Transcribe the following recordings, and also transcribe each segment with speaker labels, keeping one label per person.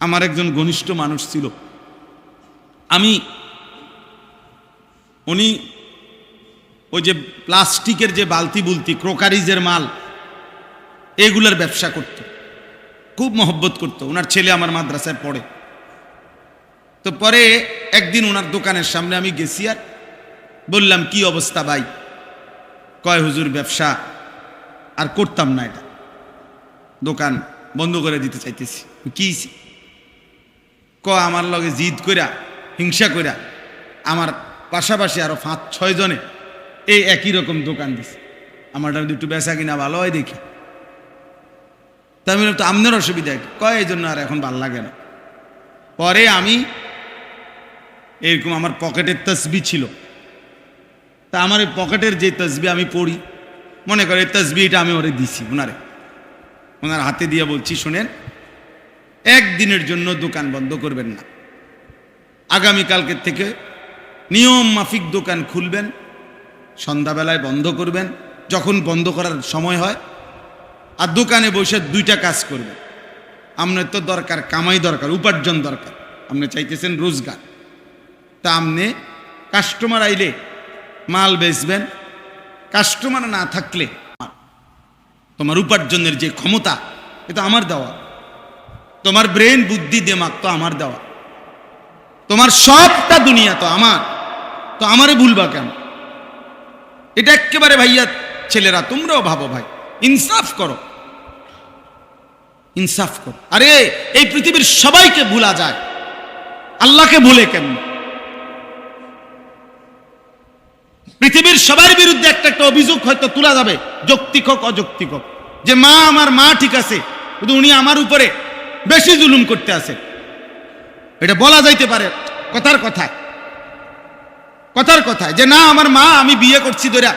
Speaker 1: আমার একজন ঘনিষ্ঠ মানুষ ছিল। আমি, উনি ওই যে প্লাস্টিকের যে বালতি বুলতি, ক্রোকারিজের মাল, এগুলার ব্যবসা করত। খুব মহব্বত করতো। ওনার ছেলে আমার মাদ্রাসায় পড়ে। তো পরে একদিন ওনার দোকানের সামনে আমি গেছি আর বললাম, কি অবস্থা ভাই? কয় হুজুর, ব্যবসা আর করতাম না এটা। দোকান বন্ধ করে দিতে চাইতেছি। কি? ক, আমার লগে জিদ কইরা, হিংসা কইরা, আমার পাশাপাশি আরও পাঁচ, ছয় জনে এই একই রকম দোকান দিছে। আমারটা একটু বেচা কিনা ভালো হয় দেখি। তা আমি তো আপনার অসুবিধা কয়, এই জন্য আর এখন ভালো লাগে না। পরে আমি এরকম আমার পকেটের তসবি ছিল। তা আমার এই পকেটের যে তসবি আমি পড়ি, মনে করে এই তসবিটা আমি ওরে দিছি, ওনারে। ওনার হাতে দিয়ে বলছি, শুনেন একদিনের জন্য দোকান বন্ধ করবেন না। আগামীকালকের থেকে নিয়ম মাফিক দোকান খুলবেন, সন্ধ্যাবেলায় বন্ধ করবেন, যখন বন্ধ করার সময় হয়, আর দোকানে বসে দুইটা কাজ করবেন। আপনার তো দরকার, কামাই দরকার, উপার্জন দরকার আপনি চাইতেছেন রোজগার। তা আপনি কাস্টমার আইলে মাল বেচবেন, কাস্টমার না থাকলে তোমার উপার্জনের যে ক্ষমতা, এটা আমার দেওয়া। তোমার ব্রেন বুদ্ধি দেমাগ তো আমার দেওয়া। তোমার সবটা দুনিয়া তো আমার। তো আমারে ভুলবা কেন? এটা একেবারে ভাইয়া ছেলেরা, তোমরাও ভাবো ভাই। ইনসাফ করো। ইনসাফ করো। আরে, এই পৃথিবীর সবাইকে ভুলা যায়। আল্লাহকে ভুলে কেন? পৃথিবীর সবার বিরুদ্ধে একটা একটা অভিযোগ হয়তো তোলা যাবে, যৌক্তিক হোক, অযৌক্তিক হোক। যে মা, আমার মা ঠিক আছে, কিন্তু উনি আমার উপরে বেশি জুলুম করতে আছে। এটা বলা যাইতে পারে, কথার কথায় কথার কথায় যে না, আমার মা, আমি বিয়ে করছি ধরা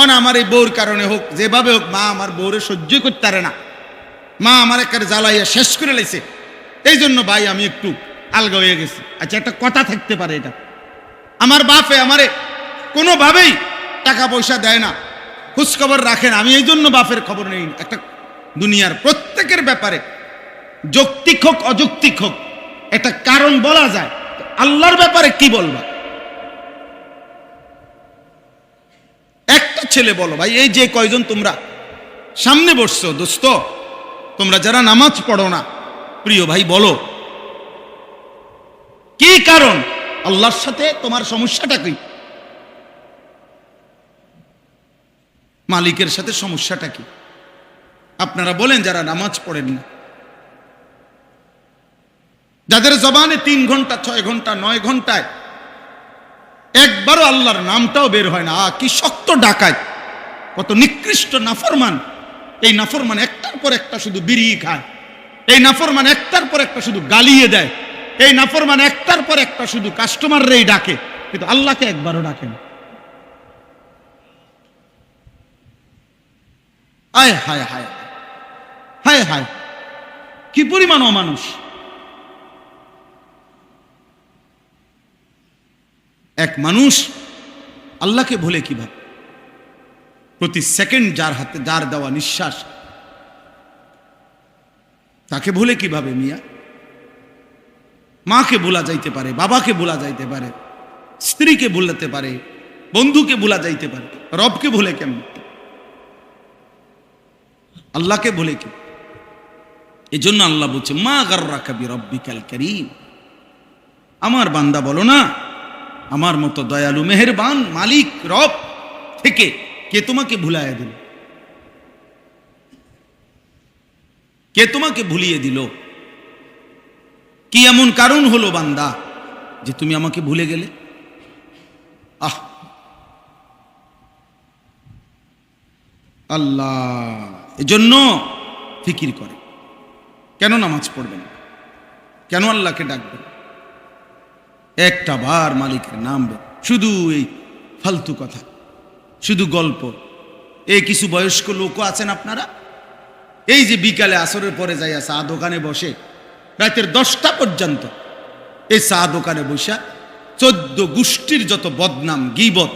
Speaker 1: অন আমার এই বউর কারণে হোক, যেভাবে হোক, মা আমার বউরে সহ্য করতে পারে না। মা আমার একেবারে জ্বালাইয়া শেষ করে লাইছে। এই জন্য ভাই, আমি একটু আলগা হয়ে গেছি। আচ্ছা একটা কথা থাকতে পারে এটা। আমার বাপে আমারে কোনোভাবেই টাকা পয়সা দেয় না, খোঁজখবর রাখেন আমি এই জন্য বাপের খবর নেই। একটা দুনিয়ার প্রত্যেকের ব্যাপারে যৌক্তিক হোক, অযৌক্তিক হোক, একটা কারণ বলা যায়। আল্লাহর ব্যাপারে কি বলবা? একটা ছেলে বলো ভাই, এই যে কয়জন তোমরা? সামনে বসছো, দোস্ত। তোমরা যারা নামাজ পড়ো না, প্রিয় ভাই, বলো। কি কারণ? আল্লাহর সাথে তোমার সমস্যাটা কি? মালিকের সাথে সমস্যাটা কি? আপনারা বলেন যারা নামাজ পড়েন না যাদের জবানে তিন ঘণ্টা, ছয় ঘণ্টা, নয় ঘন্টায়, একবারও আল্লাহর নামটাও বের হয় না। কি শক্ত ডাকায়। কত নিকৃষ্ট নাফরমান। এই নাফরমান একটার পর একটা শুধু বিড়ি খায়। এই নাফরমান একটার পর একটা শুধু গালিয়ে দেয়। এই নাফরমান একটার পর একটা শুধু কাস্টমাররাই ডাকে। কিন্তু আল্লাহকে একবারও ডাকে না। হায় হায় হায় হায় হায়। কি পরিমাণ অমানুষ। এক মানুষ আল্লাহকে ভুলে কীভাবে? প্রতি সেকেন্ড যার হাতে যার দেওয়া নিঃশ্বাস। তাকে ভুলে কীভাবে মিয়া? মাকে ভোলা যাইতে পারে, বাবাকে ভোলা যাইতে পারে, স্ত্রীকে ভুলাতে পারে, বন্ধুকে ভোলা যাইতে পারে, রবকে ভুলে কেমন? আল্লাহকে ভুলে কি? এই জন্য আল্লাহ বলছে, মা গার্রা কবি রব্বিকাল করিম। আমার বান্দা বলো না আমার মতো দয়ালু, মেহেরবান মালিক, রব থেকে কে তোমাকে ভুলাইয়া দিল? কে তোমাকে ভুলিয়ে দিল? কি এমন কারণ হলো বান্দা যে তুমি আমাকে ভুলে গেলে? আহ! আল্লাহ, এজন্য ফিকির করে। কেন নামাজ পড়বেন? কেন আল্লাহকে ডাকবেন? একটা বার মালিকের নাম। শুধু এই ফালতু কথা, শুধু গল্প। এই কিছু বয়স্ক লোকও আছেন আপনারা? এই যে বিকালে আসরের পরে যাইয়া চা দোকানে বসে, রাতের দশটা পর্যন্ত এই চা দোকানে বসা চোদ্দ গোষ্ঠীর যত বদনাম গিবত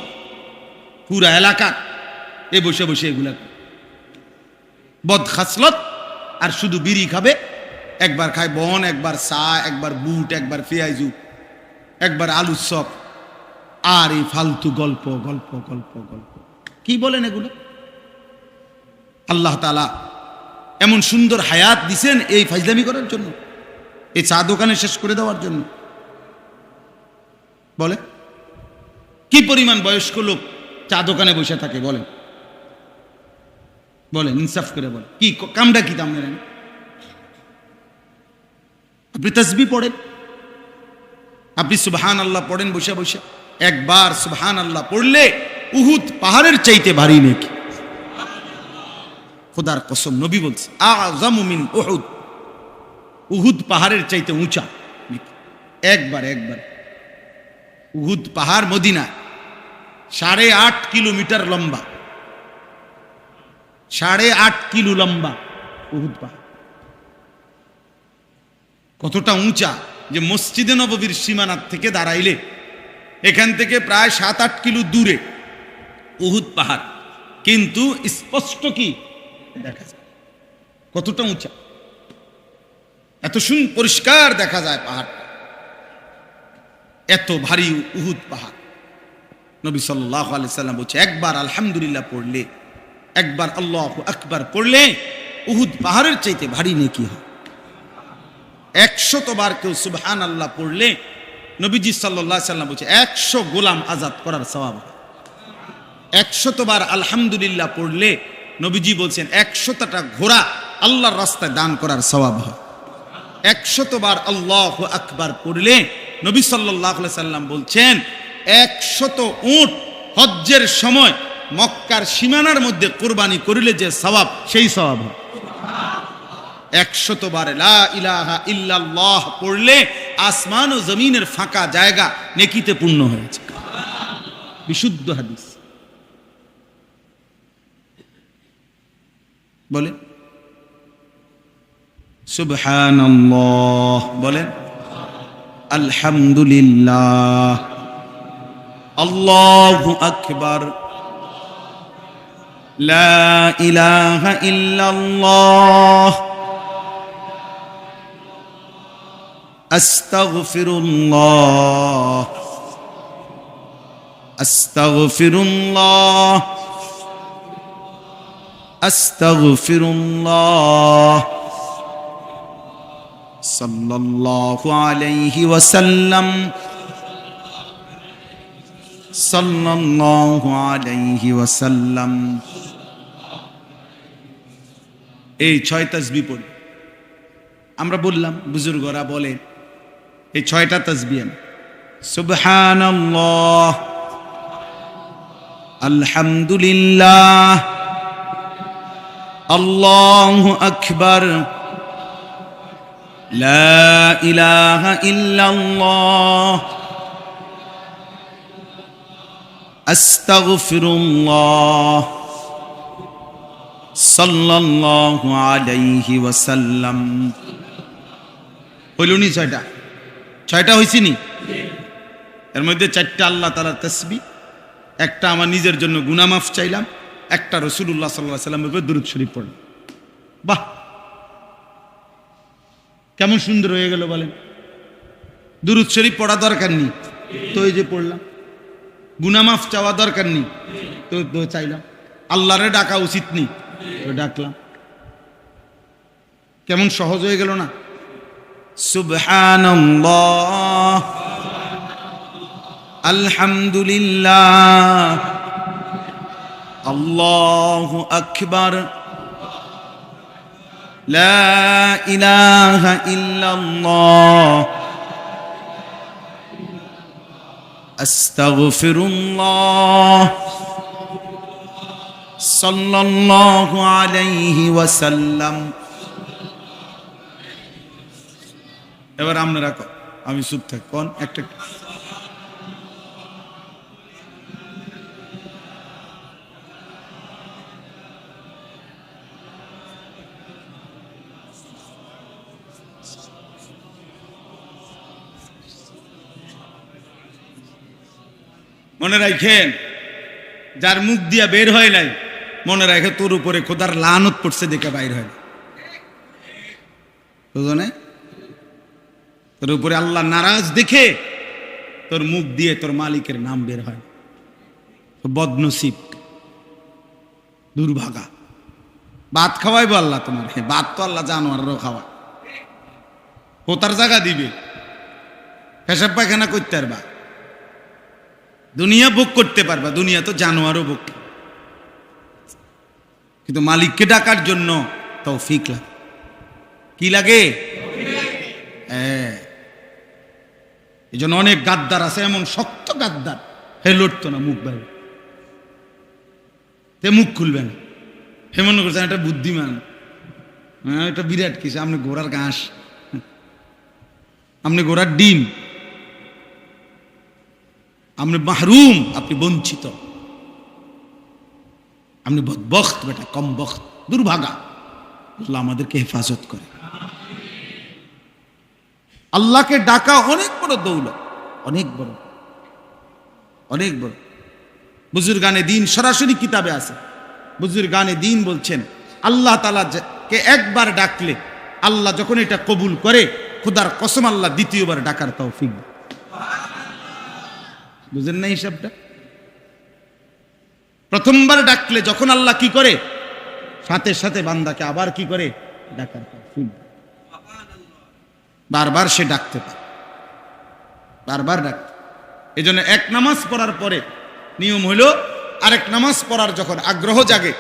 Speaker 1: পুরা এলাকা এ বসে বসে এগুলা বদ খাসলত, আর শুধু বিড়ি খাবে, একবার খায় বন, একবার চা, একবার বুট, একবার পেঁয়াজু একবার আলু চপ আর এই ফালতু গল্প গল্প গল্প গল্প। কি বলেন এগুলো? আল্লাহ তালা এমন সুন্দর হায়াত দিছেন এই ফাজলামি করার জন্য, এই চা দোকানে শেষ করে দেওয়ার জন্য। বলে কি পরিমাণ বয়স্ক লোক চা দোকানে বসে থাকে, বলেন। বলেন, ইনসাফ করে বলেন। কি কামটা কি দাম নেন আপনি তসবি পড়েন? আপনি সুবহান আল্লাহ পড়েন, বসে বসে। একবার সুবহান আল্লাহ পড়লে উহুদ পাহাড়ের চাইতে ভারী নাকি। খোদার কসম, নবী বলছে আজামুমিন উহুদ। উহুদ পাহাড়ের চাইতে উঁচা একবার একবার। উহুদ পাহাড় মদিনা, সাড়ে আট কিলোমিটার লম্বা। সাড়ে আট কিলো লম্বা উহুদ পাহাড়। কতটা উঁচা? যে মসজিদে নববীর সীমানার থেকে দাঁড়াইলে, এখান থেকে প্রায় সাত আট কিলো দূরে উহুদ পাহাড়। কিন্তু স্পষ্ট কি? দেখা যায়। কতটা উঁচা? এত সুন, পরিষ্কার দেখা যায় পাহাড় এত ভারী উহুদ পাহাড়। নবী সাল্লাহ সাল্লাম বলছে, একবার আলহামদুলিল্লাহ পড়লে, একবার আল্লাহ আকবার পড়লে উহুদ পাহাড়ের চাইতে ভারী নেকি হয়? একশতবার কেউ সুবহান আল্লাহ পড়লে নবীজি সাল্লাহ সাল্লাম বলছে, একশো গোলাম আজাদ করার স্বভাব একশতবার আলহামদুলিল্লাহ পড়লে নবীজি বলছেন একশতটা ঘোড়া আল্লাহর রাস্তায় দান করার স্বভাব হয় একশতবার আল্লাহ আকবার পড়লে নবী সাল্লাহ সাল্লাম বলছেন একশত উট হজ্জের সময় মক্কার সীমানার মধ্যে কোরবানি করিলে যে স্বভাব সেই স্বভাব হয় একশতবার লা ইলাহা ইল্লাল্লাহ পড়লে আসমান ও জমিনের ফাঁকা জায়গা নেকিতে পূর্ণ হয়েছে। বিশুদ্ধ হাদিস। বলে সুবহানাল্লাহ বলেন। আলহামদুলিল্লাহ। আল্লাহু আকবার। লা ইলাহা ইল্লাল্লাহ। আস্তাগফিরুল্লাহ। আস্তাগফিরুল্লাহ। আস্তাগফিরুল্লাহ। সাল্লাল্লাহু আলাইহি ওয়াসাল্লাম। সাল্লাল্লাহু আলাইহি ওয়াসাল্লাম। এই ছয় তাসবি পড়ি। আমরা বললাম, বুজুর্গরা বলে এই ছয়টা তসবিয়ান সুবহানাল্লাহ। আলহামদুলিল্লাহ। আল্লাহু আকবার। লা ইলাহা ইল্লাল্লাহ। আস্তাগফিরুল্লাহ। সাল্লাল্লাহু আলাইহি ওয়াসাল্লাম। হইল নি ছয়টা? ছয়টা হয়েছি নি এর মধ্যে চারটা আল্লাহ তালার তসবি, একটা আমার নিজের জন্য গুনামাফ চাইলাম, একটা রসুল্লাহ সাল্লাহ সাল্লামের উপর দুরুদ শরীফ পড়লাম। বাহ! কেমন সুন্দর হয়ে গেল বলেন। দুরুদ শরীফ পড়া দরকার নেই। তো এই যে পড়লাম। গুনামাফ চাওয়া দরকার নেই। তো তো চাইলাম। আল্লাহরে ডাকা উচিত নেই। তো ডাকলাম। কেমন সহজ হয়ে গেল না? سبحان الله الحمد لله الله أكبر. لا إله إلا الله. أستغفر الله. صلى الله عليه وسلم. এবার আপনারা কন আমি চুপ থাক, কন? একটা মনে রাখেন, যার মুখ দিয়া বের হয় নাই, মনে রাখে তোর উপরে খোদার লানত পড়ছে দেখে বাইর হয় না। তোর উপরে আল্লাহ নারাজ দেখে তোর মুখ দিয়ে তোর মালিকের নাম বের হয়। বদনসিব দুর্ভাগা। ভাত খাওয়াইবো আল্লাহ তোমার। হ্যাঁ ভাত তো আল্লাহ জানোয়ারও খাওয়া পোতার জায়গা দিবে। পেশাব পায়খানা করতে পারবা। দুনিয়া ভোগ করতে পারবা। দুনিয়া তো জানোয়ারও ভোগ। কিন্তু মালিককে ডাকার জন্য তৌফিক লাগে। কি লাগে। হ্যাঁ। এই জন্য অনেক গাদ্দার আছে, এমন শক্ত গাদ্দার। হে লড়তো না মুখ বাইরে। তে মুখ খুলবে না। হে মনে করছেন এটা বুদ্ধিমান। হ্যাঁ এটা বিরাট কিছু। আপনি ঘোড়ার ঘাস। আপনি ঘোড়ার ডিম। আপনি মাহরুম, আপনি বঞ্চিত। আপনি বখত বেটা কম বখত দুর্ভাগা। আল্লাহ আমাদেরকে হেফাজত করে। আল্লাহকে ডাকা অনেক বড় দৌলত, অনেক বড়। অনেক বড়। বুজুর গানে দিন সরাসরি কিতাবে আছে। বুজুর গানে দিন বলছেন, আল্লাহ তালা কে একবার ডাকলে আল্লাহ যখন এটা কবুল করে, খুদার কসম আল্লাহ দ্বিতীয়বার ডাকার তৌফিক দেয়। বুঝেন না হিসাবটা? প্রথমবার ডাকলে যখন আল্লাহ কি করে? সাথে সাথে বান্দাকে আবার কি করে? ডাকার তৌফিক। বারবার সে ডাকতে পারে। বারবার ডাকতে। এই জন্য এক নামাজ পড়ার পরে নিয়ম হলো, আরেক নামাজ পড়ার যখন আগ্রহ জাগে,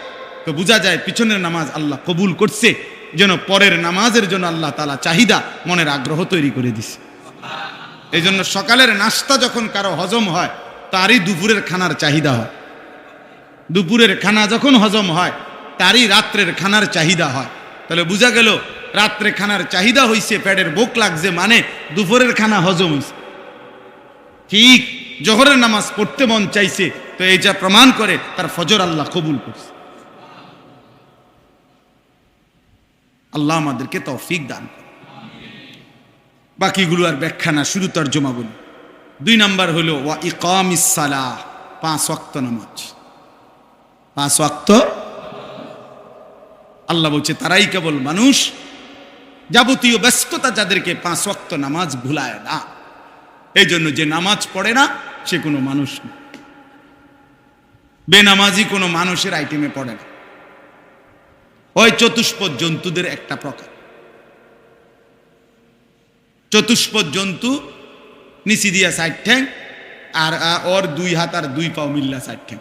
Speaker 1: তো বোঝা যায় পিছনের নামাজ আল্লাহ কবুল করছে। যেন পরের নামাজের জন্য আল্লাহ তালা চাহিদা, মনের আগ্রহ তৈরি করে দিছে। এই জন্য সকালের নাস্তা যখন কারও হজম হয়, তারই দুপুরের খানার চাহিদা হয়। দুপুরের খানা যখন হজম হয়, তারই রাত্রের খানার চাহিদা হয়। তাহলে বোঝা গেল রাত্রে খানার চাহিদা হইছে প্যাডের বোক লাগছে মানে দুপুরের খানা হজম হইছে। ঠিক জোহরের নামাজ পড়তে মন চাইছে, তো এই যা প্রমাণ করে, তার ফজর আল্লাহ কবুল করছে। আল্লাহ আমাদেরকে তৌফিক দান বাকিগুলো আর ব্যাখ্যা না, শুধু তর্জমা বলি। দুই নাম্বার হলো, ওয়া ইকাম ইসালাহ পাঁচ ওয়াক্ত নামাজ। পাঁচ ওয়াক্ত? আল্লাহ বলছে, তারাই কেবল মানুষ যাবতীয় ব্যস্ততা যাদেরকে পাঁচ ওয়াক্ত নামাজ ভুলায় না। এই জন্য যে নামাজ পড়ে না, সে কোনো মানুষ না। বেনামাজি কোনো মানুষের আইটেমে পড়ে না। ওই চতুষ্পদ জন্তুদের একটা প্রকার। চতুষ্পদ জন্তু নিচি দিয়া সাইড ঠ্যাং, আর ওর দুই হাত আর দুই পাও মিল্লা সাইড ঠ্যাং।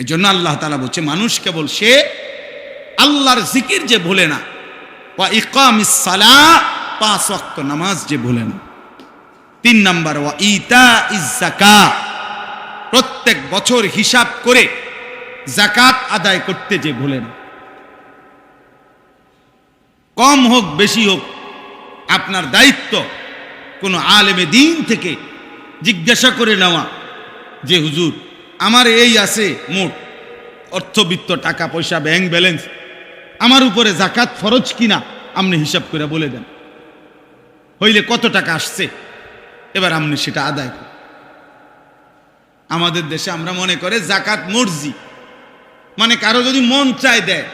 Speaker 1: এই জন্য আল্লাহ তালা বলছে, মানুষ কেবল সে আল্লাহর জিকির যে ভুলে না। ওয়া ইকামিস সালাহ, পাঁচ ওয়াক্ত নামাজ যে ভুলে না। তিন নাম্বার, ওয়া ইতা ইজ জাকাত প্রত্যেক বছর হিসাব করে জাকাত আদায় করতে যে ভুলে না। কম হোক, বেশি হোক, আপনার দায়িত্ব কোনো আলেমে দিন থেকে জিজ্ঞাসা করে নেওয়া যে, হুজুর, আমার এই আছে মোট অর্থবিত্ত টাকা পয়সা, ব্যাংক ব্যালেন্স আমার উপরে জাকাত ফরজ কিনা আপনি হিসাব করে বলে দেন। হইলে কত টাকা আসছে? এবার আপনি সেটা আদায় করুন। আমাদের দেশে আমরা মনে করে জাকাত মর্জি। মানে কারও যদি মন চাই দেয়,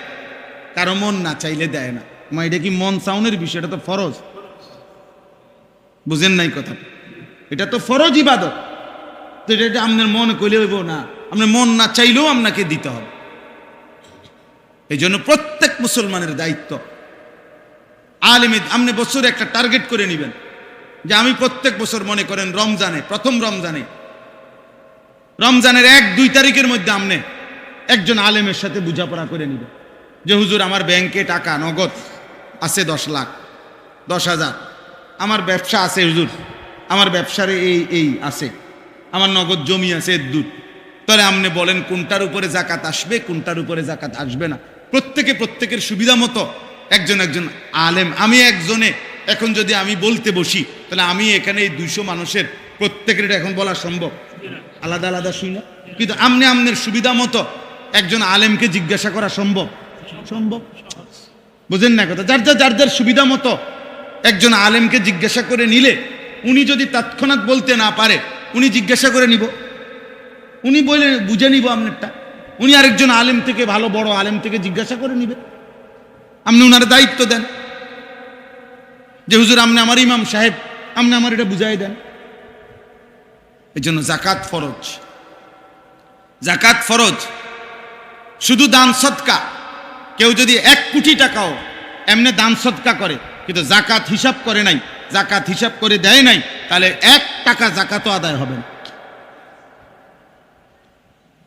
Speaker 1: কারও মন না চাইলে দেয় না। মা, এটা কি মন চাউনের বিষয়? এটা তো ফরজ। বুঝেন নাই কথা? এটা তো ফরজ ইবাদত। তো এটা এটা আপনার মন কইলে হইব না? আপনার মন না চাইলেও আপনাকে দিতে হবে। এই জন্য প্রত্যেক মুসলমানের দায়িত্ব। আলেমে আপনি বছরে একটা টার্গেট করে নেবেন। যে আমি প্রত্যেক বছর মনে করেন রমজানে, প্রথম রমজানে, রমজানের এক, দুই তারিখের মধ্যে আপনি একজন আলেমের সাথে বোঝাপড়া করে নেবেন। যে হুজুর, আমার ব্যাংকে টাকা নগদ আছে দশ লাখ, দশ হাজার। আমার ব্যবসা আছে হুজুর, আমার ব্যবসার এই এই আছে। আমার নগদ জমি আছে এর দূর তাহলে আপনি বলেন কোনটার উপরে জাকাত আসবে, কোনটার উপরে জাকাত আসবে না। প্রত্যেকে প্রত্যেকের সুবিধা মতো একজন একজন আলেম। আমি একজনে, এখন যদি আমি বলতে বসি, তাহলে আমি এখানে এই দুইশো মানুষের প্রত্যেকের এটা এখন বলা সম্ভব। আলাদা আলাদা শুই না? কিন্তু আমনে আমনের সুবিধা মতো একজন আলেমকে জিজ্ঞাসা করা সম্ভব? সম্ভব? বুঝেন না কথা? যার যা, যার যার সুবিধা মতো একজন আলেমকে জিজ্ঞাসা করে নিলে, উনি যদি তৎক্ষণাৎ বলতে না পারে, উনি জিজ্ঞাসা করে নিব। উনি বলে, বুঝে নিব আপনারটা উনি আরেকজন আলেম থেকে, ভালো বড় আলেম থেকে জিজ্ঞাসা করে নিবে। আপনি ওনার দায়িত্ব দেন। যে হুজুর, আপনি আমার ইমাম সাহেব, আপনি আমার এটা বুঝাই দেন। এই জন্য জাকাত ফরজ। জাকাত ফরজ। শুধু দান সৎকা। কেউ যদি এক কোটি টাকাও এমনি দান সৎকা করে, কিন্তু জাকাত হিসাব করে নাই জাকাত হিসাব করে দেয় নাই, তাহলে এক টাকা জাকাতও আদায় হবে না।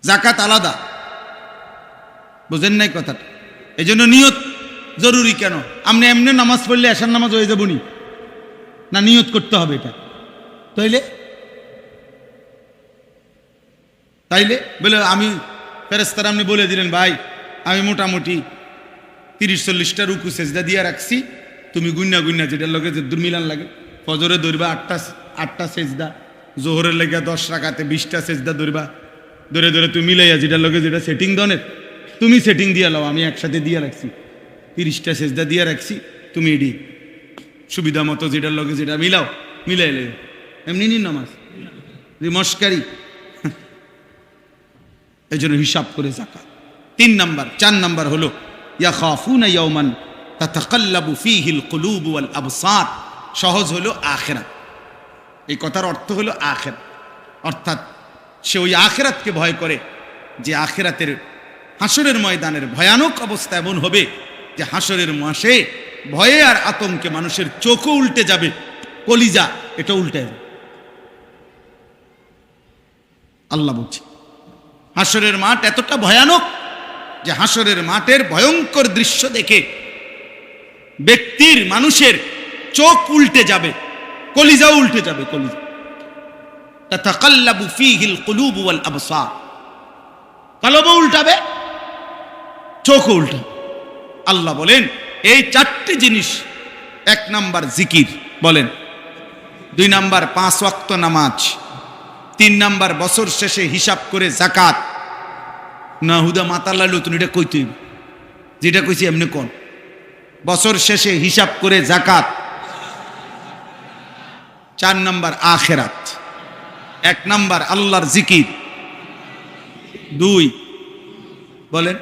Speaker 1: জাকাত আলাদা। বুঝেন নাই কথাটা। এই জন্য নিয়ত জরুরি কেন? আপনি এমনি নামাজ পড়লে এসার নামাজ হয়ে যাবনি না। নিয়ত করতে হবে এটা। তাইলে? তাইলে? বলে, আমি ফেরেস্তার আপনি বলে দিলেন, ভাই, আমি মোটামুটি তিরিশ চল্লিশটা রুকু সেজদা দিয়ে রাখছি। তুমি গুন্না গুন্না যেটা লগে যে দুর্মিলান লাগে। ফজরে ধরবা আটটা আটটা সেজদা। জোহরের লেগে দশ রাখাতে বিশটা সেজদা ধরবা ধরে ধরে তুমি মিলাইয়া যেটা লগে যেটা সেটিং দনের তুমি সেটিং দিয়ে লাও আমি একসাথে দিয়ে রাখছি। তিরিশটা সেজদা দিয়ে রাখছি, তুমি এডি। সুবিধা মতো যেটার লগে যেটা, মিলাও মিলাইলে এমনি নিন নামাজ। মস্কারি। এই জন্য হিসাব করে জাকাত তিন নাম্বার, চার নাম্বার হলো ইয়া খাফুনা ইয়াউমান তাতাকাল্লাবু ফীহিল কুলুব ওয়াল আবসার। সহজ হলো আখিরাত। এই কথার অর্থ হলো আখিরাত। অর্থাৎ সে ওই আখিরাতকে ভয় করে যে আখিরাতের হাসরের ময়দানের ভয়ানক অবস্থা এমন হবে যে হাসরের মাসে ভয়ে আর আতঙ্কে মানুষের চোখও উল্টে যাবে, কলিজা এটা উল্টে যাবে। আল্লাহ বলছে, হাসরের মাঠ এতটা ভয়ানক যে হাসরের মাঠের ভয়ঙ্কর দৃশ্য দেখে ব্যক্তির মানুষের চোখ উল্টে যাবে কলিজাও উল্টে যাবে, কলিজা। কলবও উল্টাবে চোখও উল্টাবে আল্লাহ বলেন, এই চারটি জিনিস, এক নাম্বার জিকির, বলেন। দুই নাম্বার পাঁচ ওয়াক্ত নামাজ। তিন নাম্বার বছর শেষে হিসাব করে জাকাত না হুদা মাতা লাইলো তুমি এটা কইতে। যেটা কইছি এমনি কোন। বছর শেষে হিসাব করে জাকাত চার নাম্বার আখেরাত। এক নাম্বার আল্লাহর জিকির। দুই, বলেন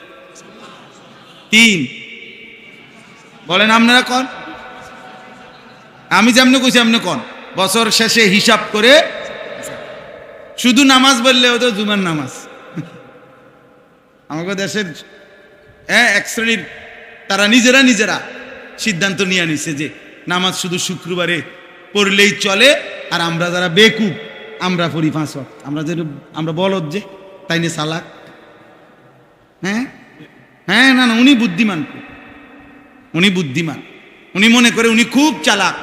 Speaker 1: তিন। বলেন আপনারা কন? আমি যেমনি কইছি আপনি কন? বছর শেষে হিসাব করে শুধু নামাজ বললে ও তো জুমার নামাজ। আমাকে দেশের হ্যাঁ এক শ্রেণির তারা নিজেরা নিজেরা সিদ্ধান্ত নিয়ে নিছে যে নামাজ শুধু শুক্রবারে পড়লেই চলে, আর আমরা যারা বেকুব, আমরা পড়ি পাঁচ। আমরা যে আমরা বলদ যে, তাই নিয়ে সালাক হ্যাঁ? হ্যাঁ না না উনি বুদ্ধিমান উনি বুদ্ধিমান। উনি মনে করে উনি খুব চালাক।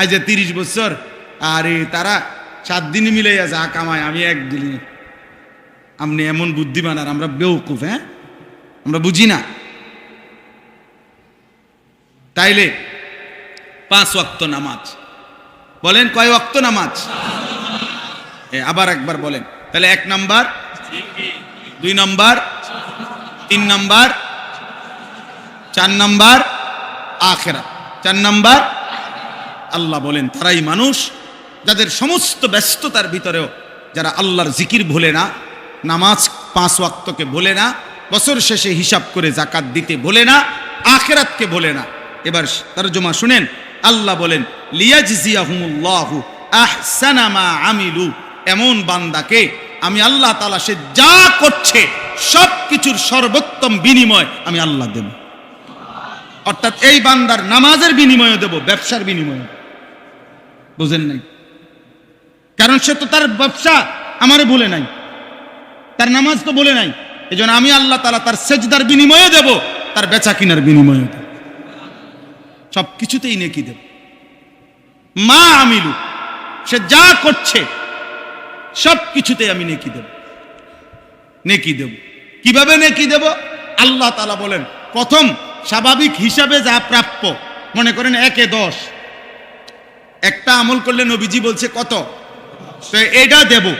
Speaker 1: আজ যে তিরিশ বছর আরে তারা সাত দিনে মিলে যা কামায় আমি এক দিনে। আপনি এমন বুদ্ধিমান আর আমরা বেউকুফ হ্যাঁ? আমরা বুঝি না। তাইলে পাঁচ ওয়াক্ত নামাজ। বলেন কয় ওয়াক্ত নামাজ? আবার একবার বলেন। তাহলে এক নাম্বার দুই নাম্বার তিন নাম্বার, চার নাম্বার আখেরা চার নাম্বার, আল্লাহ বলেন, তারাই মানুষ যাদের সমস্ত ব্যস্ততার ভিতরেও যারা আল্লাহর জিকির ভোলে না, নামাজ পাঁচ ওয়াক্তকে ভোলে না, বছর শেষে হিসাব করে জাকাত দিতে ভোলে না, আখেরাতকে ভোলে না। এবার তার জমা শুনেন, আল্লাহ বলেন লিয়াজিয়াহুমুল্লাহু আহসানা মা আমিলু। এমন বান্দাকে আমি আল্লাহ তালা সে যা করছে, সব কিছুর সর্বোত্তম বিনিময় আমি আল্লাহ দেব। অর্থাৎ এই বান্দার নামাজের বিনিময়ে দেব, ব্যবসার বিনিময়ে বুঝেন নাই? কারণ সে তো তার ব্যবসা আমারে বলে নাই। তার নামাজ তো বলে নাই। এই জন্য আমি আল্লাহ তালা তার সেজদার বিনিময়ে দেব, তার বেচা কিনার বিনিময়ে দেব। সব কিছুতেই নেকি দেব। মা আমিলু, সে যা করছে সব কিছুতেই আমি নেকি দেব। নেকি দেব। কীভাবে নেকি দেব? আল্লাহ তালা বলেন, প্রথম স্বাভাবিক হিসাবে যা প্রাপ্য, মনে করেন একে দশ। একটা আমল করলে নবীজি বলছে কত? তো এটা দেব।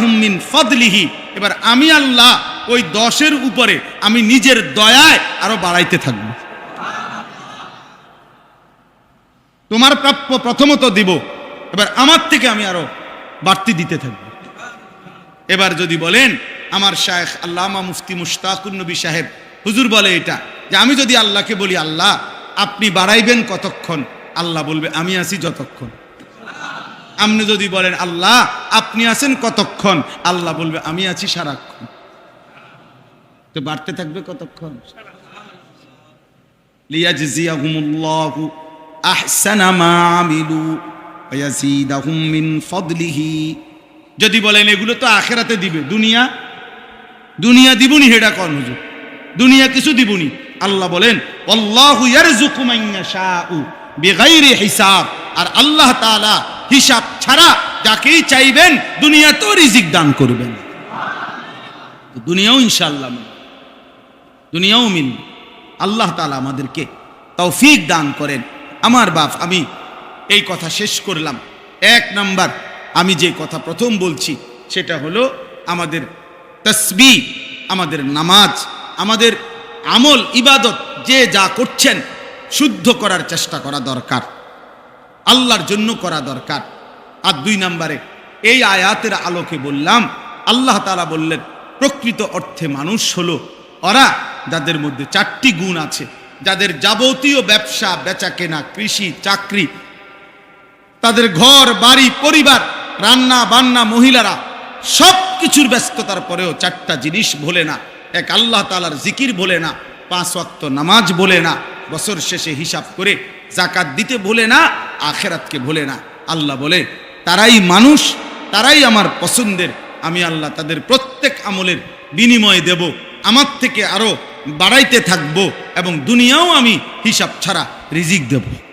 Speaker 1: মিন ফদলিহি। এবার আমি আল্লাহ ওই দশের উপরে আমি নিজের দয়ায় আরও বাড়াইতে থাকব। তোমার প্রাপ্য প্রথমত দিব। এবার আমার থেকে আমি আরও বাড়তি দিতে থাকব। এবার যদি বলেন, আমার শায়েখ আল্লামা মুফতি মুশতাকুর নবী সাহেব, হুজুর বলে এটা, যে আমি যদি আল্লাহকে বলি, আল্লাহ, আপনি বাড়াইবেন কতক্ষণ? আল্লাহ বলবে, আমি আছি যতক্ষণ। আপনি যদি বলেন, আল্লাহ, আপনি আছেন কতক্ষণ? আল্লাহ বলবে, আমি আছি সারাক্ষণ। তো বাড়তে থাকবে কতক্ষণ? লিয়াজজিয়াহুমুল্লাহু আহসানা মা আমিলু। যদি বলেন, এগুলো তো আখেরাতে দিবে। দুনিয়া দুনিয়া দিবনি হেডা কন হুজুর। দুনিয়া কিছু দিবনি। আল্লাহ বলেন হিসাব। আর আল্লাহ তাআলা হিসাব ছাড়া যাকেই চাইবেন দুনিয়া তো রিজিক দান করবেন। দুনিয়াও ইনশাআল্লাহ মিলবে। দুনিয়াও মিলবে। আল্লাহ তাআলা আমাদেরকে তৌফিক দান করেন। আমার বাপ, আমি এই কথা শেষ করলাম। এক নাম্বার, আমি যে কথা প্রথম বলছি, সেটা হলো আমাদের তসবি, আমাদের নামাজ, আমাদের আমল, ইবাদত, যে যা করছেন, শুদ্ধ করার চেষ্টা করা দরকার। আল্লাহর জন্য করা দরকার। আর দুই নম্বরে, এই আয়াতের আলোকে বললাম, আল্লাহ তালা বললেন, প্রকৃত অর্থে মানুষ হলো, ওরা যাদের মধ্যে চারটি গুণ আছে, যাদের যাবতীয় ব্যবসা বেচা কেনা কৃষি, চাকরি তাদের ঘর, বাড়ি, পরিবার, রান্না, বান্না, মহিলারা সব কিছুর ব্যস্ততার পরেও চারটা জিনিস ভোলে না। এক আল্লাহ তালার জিকির ভোলে না, পাঁচ ওয়াক্ত নামাজ ভোলে না, বছর শেষে হিসাব করে জাকাত দিতে ভোলে না, আখেরাতকে ভোলে না। আল্লাহ বলে, তারাই মানুষ, তারাই আমার পছন্দের, আমি আল্লাহ তাদের প্রত্যেক আমলের বিনিময় দেব, আমার থেকে আরও বাড়াইতে থাকব এবং দুনিয়াও আমি হিসাব ছাড়া রিজিক দেবো।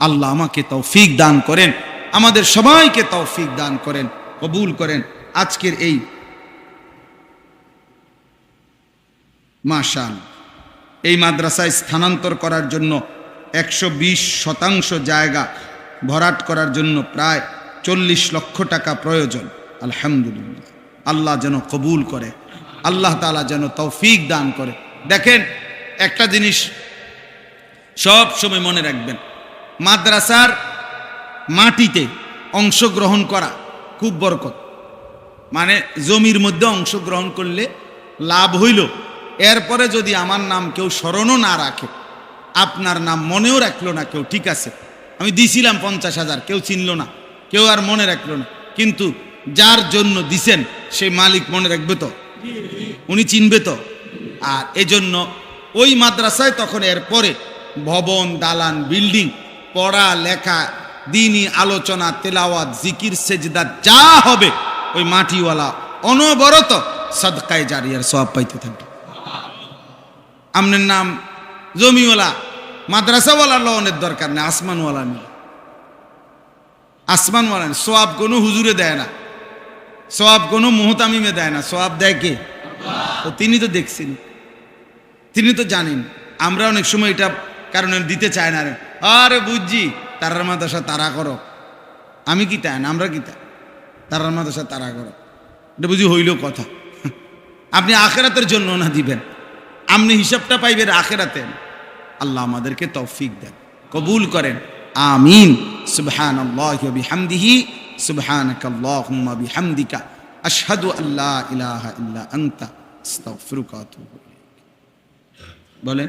Speaker 1: আল্লাহ আমাকে তৌফিক দান করেন। আমাদের সবাইকে তৌফিক দান করেন, কবুল করেন। আজকের এই মাশাল এই মাদ্রাসায় স্থানান্তর করার জন্য একশো বিশ শতাংশ জায়গা ভরাট করার জন্য প্রায় চল্লিশ লক্ষ টাকা প্রয়োজন। আলহামদুলিল্লাহ। আল্লাহ যেন কবুল করে, আল্লাহ তালা যেন তৌফিক দান করে। দেখেন, একটা জিনিস সব সময় মনে রাখবেন মাদ্রাসার মাটিতে অংশগ্রহণ করা খুব বরকত। মানে জমির মধ্যে অংশগ্রহণ করলে লাভ হইল। এরপরে যদি আমার নাম কেউ স্মরণও না রাখে, আপনার নাম মনেও রাখল না কেউ, ঠিক আছে। আমি দিছিলাম পঞ্চাশ হাজার, কেউ চিনল না, কেউ আর মনে রাখল না। কিন্তু যার জন্য দিছেন, সেই মালিক মনে রাখবে তো? উনি চিনবে তো? আর এজন্য ওই মাদ্রাসায় তখন এরপরে ভবন, দালান, বিল্ডিং পড়া, লেখা দিনই আলোচনা, তেলাওয়াত, জিকির, সেজদা, যা হবে ওই মাটিওয়ালা অনবরত সদকায় জারিয়ার সব পাইতে থাকবে। আপনার নাম জমিওয়ালা মাদ্রাসাওয়ালা লোনের দরকার নেই, আসমানওয়ালা নেই। আসমানওয়ালা নেই সোয়াব কোনো হুজুরে দেয় না। সোয়াব কোনো মোহতামিমে দেয় না। সোয়াব দেয় কে? তো তিনি তো দেখছেন। তিনি তো জানেন। আমরা অনেক সময় এটা কারণে দিতে চায় না আরে বুঝছি, তারার মাদ্রাসা তারা করো। আমি কি তাই না, আমরা কি তাই? তারার মাদ্রাসা তারা করো। এটা বুঝি হইল কথা। আপনি আখেরাতের জন্য না দিবেন। আপনি হিসাবটা পাইবেন আখেরাতে। আল্লাহ আমাদেরকে তৌফিক দেন। কবুল করেন। আমিন। সুবহান বিহামদিহি। ইলাহা ইল্লা আনতা। আস্তাগফিরুকা ওয়া আতুবু ইলাইক। বলেন।